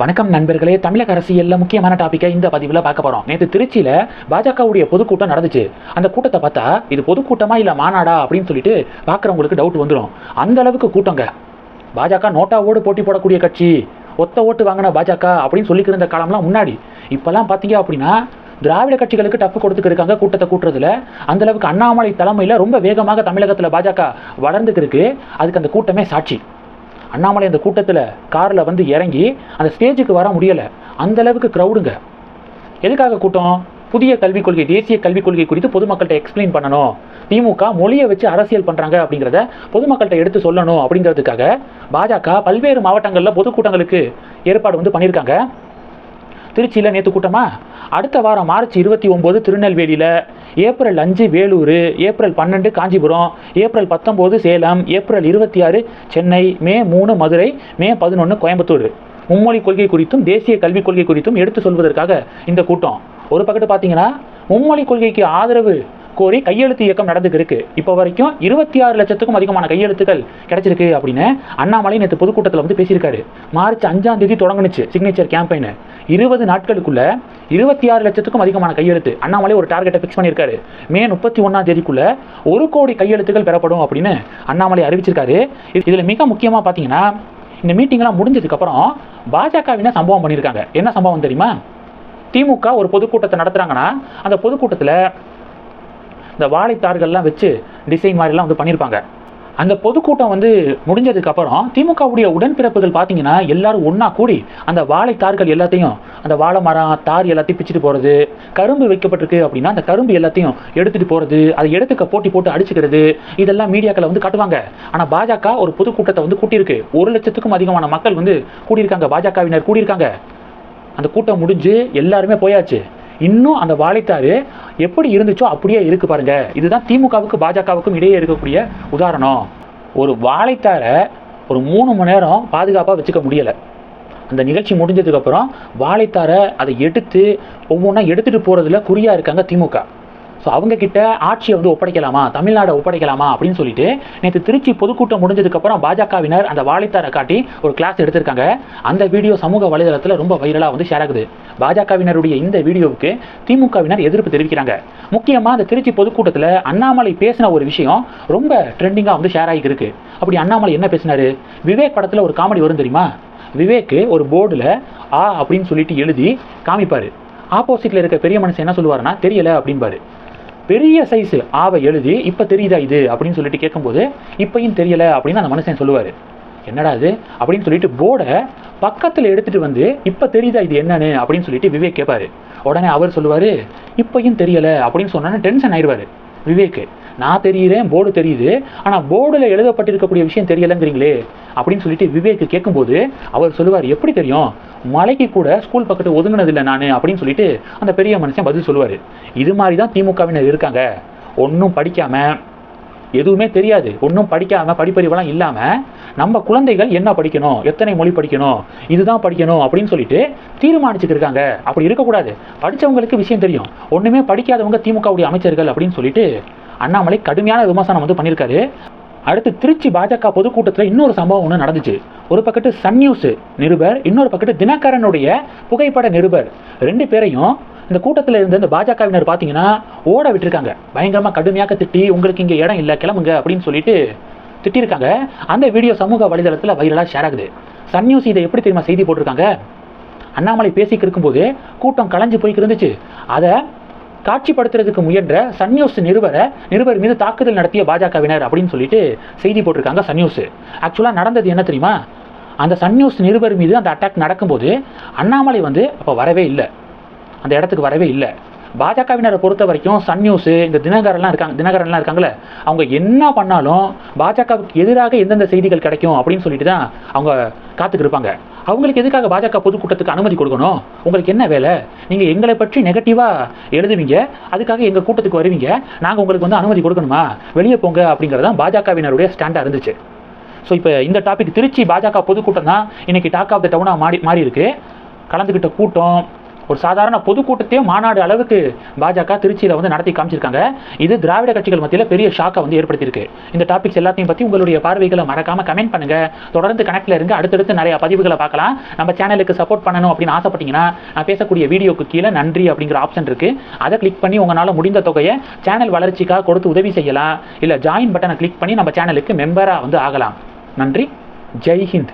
வணக்கம் நண்பர்களே தமிழக அரசியல்ல முக்கியமான டாப்பிக்கை இந்த பதிவில் பார்க்க போகிறோம் நேற்று திருச்சியில் பாஜகவுடைய பொதுக்கூட்டம் நடந்துச்சு. அந்த கூட்டத்தை பார்த்தா இது பொதுக்கூட்டமா இல்லை மாநாடா அப்படின்னு சொல்லிட்டு பார்க்குறவங்களுக்கு டவுட் வந்துடும் அந்த அளவுக்கு கூட்டங்க. பாஜக நோட்டாவோடு போட்டி போடக்கூடிய கட்சி ஒத்த ஓட்டு வாங்கின பாஜக அப்படின்னு சொல்லிக்கிற காலம்லாம் முன்னாடி. இப்போல்லாம் பார்த்தீங்க அப்படின்னா திராவிட கட்சிகளுக்கு டப்பு கொடுத்துக்கு இருக்காங்க கூட்டத்தை கூட்டுறதுல. அந்த அளவுக்கு அண்ணாமலை தலைமையில் ரொம்ப வேகமாக தமிழகத்தில் பாஜக வளர்ந்துக்கிருக்கு. அதுக்கு அந்த கூட்டமே சாட்சி. அண்ணாமலை அந்த கூட்டத்தில் காரில் வந்து இறங்கி அந்த ஸ்டேஜுக்கு வர முடியலை. அந்த அளவுக்கு க்ரௌடுங்க எதுக்காக கூட்டம்? புதிய கல்விக் கொள்கை தேசிய கல்விக் கொள்கை குறித்து பொதுமக்கள்கிட்ட எக்ஸ்பிளைன் பண்ணணும். திமுக மொழியை வச்சு அரசியல் பண்ணுறாங்க அப்படிங்கிறத பொதுமக்கள்கிட்ட எடுத்து சொல்லணும் அப்படிங்கிறதுக்காக பாஜக பல்வேறு மாவட்டங்களில் பொதுக்கூட்டங்களுக்கு ஏற்பாடு வந்து பண்ணியிருக்காங்க. திருச்சியில் நேற்று கூட்டமாக அடுத்த வாரம் மார்ச் இருபத்தி ஒம்பது திருநெல்வேலியில் ஏப்ரல் அஞ்சு வேலூர் ஏப்ரல் பன்னெண்டு காஞ்சிபுரம் ஏப்ரல் பத்தொம்போது சேலம் ஏப்ரல் இருபத்தி ஆறு சென்னை மே மூணு மதுரை மே பதினொன்று கோயம்புத்தூர். மும்மொழி கொள்கை குறித்தும் தேசிய கல்விக் கொள்கை குறித்தும் எடுத்து சொல்வதற்காக இந்த கூட்டம். ஒரு பக்கத்து பார்த்தீங்கன்னா மும்மொழி கொள்கைக்கு ஆதரவு கோரி கையெழுத்து இயக்கம் நடந்துக்கு இப்போ வரைக்கும் இருபத்தி ஆறு லட்சத்துக்கும் அதிகமான கையெழுத்துக்கள் கிடைச்சிருக்கு அப்படின்னு அண்ணாமலை நேற்று பொதுக்கூட்டத்தில் வந்து பேசியிருக்காரு. மார்ச் அஞ்சாம் தேதி தொடங்குனுச்சு சிக்னேச்சர் கேம்பெயின் இருபது நாட்களுக்குள்ள இருபத்தி ஆறு லட்சத்துக்கும் அதிகமான கையெழுத்து. அண்ணாமலை ஒரு டார்கெட்டை ஃபிக்ஸ் பண்ணியிருக்காரு. மே முப்பத்தி ஒன்றாம் தேதிக்குள்ள ஒரு கோடி கையெழுத்துக்கள் பெறப்படும் அப்படின்னு அண்ணாமலை அறிவிச்சிருக்காரு. இதில் மிக முக்கியமாக பார்த்தீங்கன்னா இந்த மீட்டிங்லாம் முடிஞ்சதுக்கப்புறம் பாஜகவின சம்பவம் பண்ணியிருக்காங்க. என்ன சம்பவம் தெரியுமா? திமுக ஒரு பொதுக்கூட்டத்தை நடத்துகிறாங்கன்னா அந்த பொதுக்கூட்டத்தில் இந்த வாழைத்தார்கள்லாம் வச்சு டிசைன் மாதிரிலாம் வந்து பண்ணியிருப்பாங்க அந்த பொதுக்கூட்டம் வந்து முடிஞ்சதுக்கப்புறம் திமுகவுடைய உடன்பிறப்புகள் பார்த்தீங்கன்னா எல்லாரும் ஒன்றா கூடி அந்த வாழைத்தார்கள் எல்லாத்தையும் அந்த வாழை மரம் தார் எல்லாத்தையும் பிச்சுட்டு போகிறது கரும்பு வைக்கப்பட்டிருக்கு அப்படின்னா அந்த கரும்பு எல்லாத்தையும் எடுத்துகிட்டு போகிறது அதை எடுத்துக்க போட்டி போட்டு அடிச்சுக்கிறது இதெல்லாம் மீடியாக்களை வந்து காட்டுவாங்க. ஆனால் பாஜக ஒரு பொதுக்கூட்டத்தை வந்து கூட்டியிருக்கு. ஒரு லட்சத்துக்கும் அதிகமான மக்கள் வந்து கூடியிருக்காங்க. பாஜகவினர் கூடியிருக்காங்க. அந்த கூட்டம் முடிஞ்சு எல்லாருமே போயாச்சு. இன்னும் அந்த வாழைத்தாறு எப்படி இருந்துச்சோ அப்படியே இருக்கு பாருங்க. இதுதான் திமுகவுக்கு பாஜகவுக்கும் இடையே இருக்கக்கூடிய உதாரணம். ஒரு வாழைத்தாரை ஒரு மூணு மணி நேரம் பாதுகாப்பாக வச்சுக்க முடியலை. அந்த நிகழ்ச்சி முடிஞ்சதுக்கப்புறம் வாழைத்தாரை அதை எடுத்து ஒவ்வொன்றா எடுத்துகிட்டு போகிறதுல குறியாக இருக்காங்க திமுக. ஸோ அவங்க கிட்ட ஆட்சியை வந்து ஒப்படைக்கலாமா? தமிழ்நாடை ஒப்படைக்கலாமா? அப்படின்னு சொல்லிட்டு நேற்று திருச்சி பொதுக்கூட்டம் முடிஞ்சதுக்கப்புறம் பாஜகவினர் அந்த வாழைத்தாரை காட்டி ஒரு கிளாஸ் எடுத்திருக்காங்க. அந்த வீடியோ சமூக வலைதளத்தில் ரொம்ப வைரலாக வந்து ஷேர் ஆகுது. பாஜகவினருடைய இந்த வீடியோவுக்கு திமுகவினர் எதிர்ப்பு தெரிவிக்கிறாங்க. முக்கியமாக அந்த திருச்சி பொதுக்கூட்டத்தில் அண்ணாமலை பேசின ஒரு விஷயம் ரொம்ப ட்ரெண்டிங்காக வந்து ஷேர் ஆகிருக்கு அப்படி அண்ணாமலை என்ன பேசினாரு? விவேக் படத்தில் ஒரு காமெடி வரும் தெரியுமா? விவேக்கு ஒரு போர்டில் ஆ அப்படின்னு சொல்லிட்டு எழுதி காமிப்பார். ஆப்போசிட்டில் இருக்க பெரிய மனுஷன் என்ன சொல்லுவாருன்னா தெரியலை அப்படின்பாரு பெரிய சைஸு ஆவை எழுதி இப்போ தெரியுதா இது? அப்படின்னு சொல்லிட்டு கேட்கும்போது இப்பையும் தெரியலை அப்படின்னு அந்த மனுஷன் சொல்லுவார். என்னடா இது? அப்படின்னு சொல்லிட்டு போர்டை பக்கத்தில் எடுத்துகிட்டு வந்து இப்போ தெரியுதா இது என்னன்னு அப்படின்னு சொல்லிட்டு விவேக் கேட்பாரு உடனே அவர் சொல்லுவார் இப்பையும் தெரியலை அப்படின்னு சொன்னோன்னே டென்ஷன் ஆயிடுவார். விவேக் நான் தெரியுறேன் போர்டு தெரியுது ஆனால் போர்டில் எழுதப்பட்டிருக்கக்கூடிய விஷயம் தெரியலைங்கிறீங்களே அப்படின்னு சொல்லிட்டு விவேக் கேட்கும்போது அவர் சொல்லுவார் எப்படி தெரியும்? மலைக்கு கூட ஸ்கூல் பக்கத்து ஒதுங்கினதில்லை நான் அப்படின்னு சொல்லிட்டு அந்த பெரிய மனுஷன் பதில் சொல்லுவார். இது மாதிரி தான் திமுகவினர் இருக்காங்க. ஒன்றும் படிக்காமல் எதுவுமே தெரியாது. ஒன்றும் படிக்காமல் படிப்பறிவெல்லாம் இல்லாமல் நம்ம குழந்தைகள் என்ன படிக்கணும்? எத்தனை மொழி படிக்கணும்? இதுதான் படிக்கணும் அப்படின்னு சொல்லிட்டு தீர்மானிச்சுட்டு இருக்காங்க. அப்படி இருக்கக்கூடாது. படித்தவங்களுக்கு விஷயம் தெரியும். ஒன்றுமே படிக்காதவங்க திமுகவுடைய அமைச்சர்கள் அப்படின்னு சொல்லிட்டு அண்ணாமலை கடுமையான விமர்சனம் வந்து பண்ணியிருக்காரு. அடுத்து திருச்சி பாஜக பொதுக்கூட்டத்தில் இன்னொரு சம்பவம் ஒன்று நடந்துச்சு. ஒரு பக்கத்து சன் நியூஸ் நிருபர் இன்னொரு பக்கத்து தினகரனுடைய புகைப்பட நிருபர். ரெண்டு பேரையும் இந்த கூட்டத்தில் இருந்த இந்த பாஜகவினர் பார்த்தீங்கன்னா ஓட விட்டுருக்காங்க. பயங்கரமாக கடுமையாக திட்டி உங்களுக்கு இங்கே இடம் இல்லை கிளம்புங்க அப்படின்னு சொல்லிட்டு திட்டிருக்காங்க. அந்த வீடியோ சமூக வலைதளத்தில் வைரலாக ஷேர் ஆகுது. சன் நியூஸ் இதை எப்படி தெரியுமா செய்தி போட்டிருக்காங்க? அண்ணாமலை பேசிக்கிட்டு இருக்கும்போது கூட்டம் கலைஞ்சு போய்க்கு இருந்துச்சு. அதை காட்சிப்படுத்துறதுக்கு முயன்ற சன் நியூஸ் நிருபரை நிருபர் மீது தாக்குதல் நடத்திய பாஜகவினர் அப்படின்னு சொல்லிட்டு செய்தி போட்டிருக்காங்க சன் நியூஸ் ஆக்சுவலாக நடந்தது என்ன தெரியுமா? அந்த சன் நியூஸ் நிருபர் மீது அந்த அட்டாக் நடக்கும்போது அண்ணாமலை வந்து அப்போ வரவே இல்லை. அந்த இடத்துக்கு வரவே இல்லை. பாஜகவினரை பொறுத்த வரைக்கும் சன் நியூஸு இந்த தினகரன்லாம் இருக்காங்க தினகரன்லாம் இருக்காங்களே அவங்க என்ன பண்ணாலும் பாஜகவுக்கு எதிராக எந்தெந்த செய்திகள் கிடைக்கும் அப்படின்னு சொல்லிட்டு தான் அவங்க காத்துக்கிட்டு இருப்பாங்க. அவங்களுக்கு எதுக்காக பாஜக பொதுக்கூட்டத்துக்கு அனுமதி கொடுக்கணும்? உங்களுக்கு என்ன வேலை? நீங்கள் எங்களை பற்றி நெகட்டிவாக எழுதுவீங்க. அதுக்காக எங்கள் கூட்டத்துக்கு வருவீங்க. நாங்கள் உங்களுக்கு வந்து அனுமதி கொடுக்கணுமா? வெளியே போங்க அப்படிங்கிறது தான் பாஜகவினருடைய ஸ்டாண்டாக இருந்துச்சு. ஸோ இப்போ இந்த டாபிக் திருச்சி பாஜக பொதுக்கூட்டம் தான் இன்னைக்கு டாக் ஆஃப் த டவுனாக மாறி மாறி இருக்கு கலந்துக்கிட்ட கூட்டம் ஒரு சாதாரண பொதுக்கூட்டத்தையே மாநாடு அளவுக்கு பாஜக திருச்சியில் வந்து நடத்தி காமிச்சிருக்காங்க. இது திராவிட கட்சிகள் மத்தியில் பெரிய ஷாக்கை வந்து ஏற்படுத்தியிருக்கு. இந்த டாபிக்ஸ் எல்லாத்தையும் பற்றி உங்களுடைய பார்வைகளை மறக்காம கமெண்ட் பண்ணுங்க. தொடர்ந்து கனெக்டில் இருங்க. அடுத்தடுத்து நிறைய பதிவுகளை பார்க்கலாம். நம்ம சேனலுக்கு சப்போர்ட் பண்ணணும் அப்படின்னு ஆசைப்பட்டீங்கன்னா நான் பேசக்கூடிய வீடியோக்கு கீழே நன்றி அப்படிங்கிற ஆப்ஷன் இருக்குது அதை கிளிக் பண்ணி உங்களால் முடிந்த தொகையை சேனல் வளர்ச்சிக்காக கொடுத்து உதவி செய்யலாம். இல்லை ஜாயின் பட்டனை கிளிக் பண்ணி நம்ம சேனலுக்கு மெம்பராக வந்து ஆகலாம். நன்றி. ஜெய் ஹிந்த்.